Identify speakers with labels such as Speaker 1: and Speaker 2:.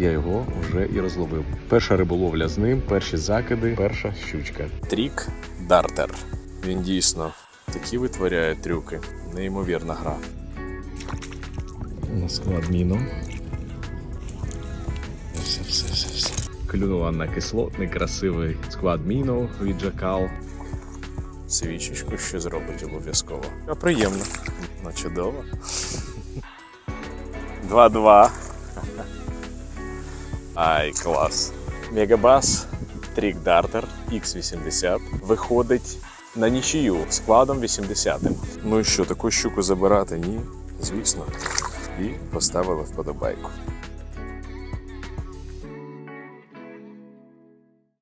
Speaker 1: я його вже і розловив. Перша риболовля з ним, перші закиди, перша щучка. Трік Дартер. Він дійсно такі витворяє трюки. Неймовірна гра. На склад міну. Все, все, все, все. Клюнула на кислотний, красивий склад мінов від Джакал. Свічечку ще зробить обов'язково. А приємно. Ну, чудово. 2-2. Ай, клас. Мегабас, Трік Дартер X80 виходить на нічию складом 80. Ну і що, таку щуку забирати? Ні, звісно. І поставили вподобайку.